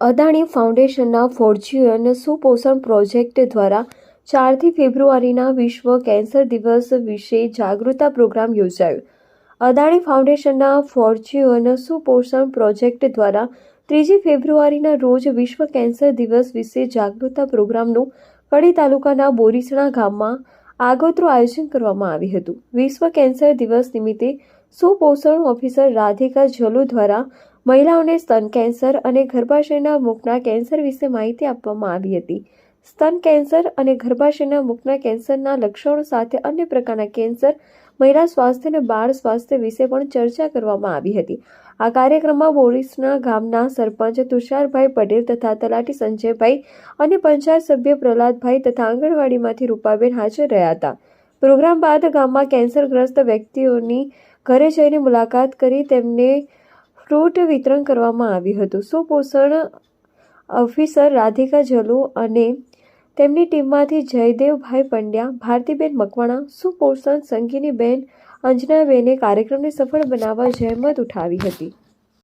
અદાણી ફાઉન્ડેશનના Fortune સુપોષણ project દ્વારા ચારથી ફેબ્રુઆરીના વિશ્વ કેન્સર દિવસ વિશે જાગૃતતા પ્રોગ્રામ યોજાયો. અદાણી ફાઉન્ડેશનના ફોર્ચ્યુન સુપોષણ પ્રોજેક્ટ દ્વારા ત્રીજી ફેબ્રુઆરીના રોજ વિશ્વ કેન્સર દિવસ વિશે જાગૃતતા પ્રોગ્રામનું કડી તાલુકાના બોરીસણા ગામમાં આગોતરું આયોજન કરવામાં આવ્યું હતું. વિશ્વ કેન્સર દિવસ નિમિત્તે સુપોષણ ઓફિસર રાધિકા જલુ દ્વારા મહિલાઓને સ્તન કેન્સર અને ગર્ભાશયના મુખના કેન્સર વિશે માહિતી આપવામાં આવી હતી. સ્તન કેન્સર અને ગર્ભાશયના મુખના કેન્સરના લક્ષણો સાથે અન્ય પ્રકારના કેન્સર મહિલા સ્વાસ્થ્ય અને બાળ સ્વાસ્થ્ય વિશે પણ ચર્ચા કરવામાં આવી હતી. આ કાર્યક્રમમાં બોરીસના ગામના સરપંચ તુષારભાઈ પટેલ તથા તલાટી સંજયભાઈ અને પંચાયત સભ્ય પ્રહલાદભાઈ તથા આંગણવાડીમાંથી રૂપાબેન હાજર રહ્યા હતા. પ્રોગ્રામ બાદ ગામમાં કેન્સરગ્રસ્ત વ્યક્તિઓની ઘરે જઈને મુલાકાત કરી તેમને ફ્રૂટ વિતરણ કરવામાં આવ્યું હતું. સુપોષણ ઓફિસર રાધિકા જલુ અને તેમની ટીમમાંથી જયદેવભાઈ પંડ્યા, ભારતીબેન મકવાણા, સુપોષણ સંગીનીબેન અંજનાબેને કાર્યક્રમને સફળ બનાવવા જહેમત ઉઠાવી હતી.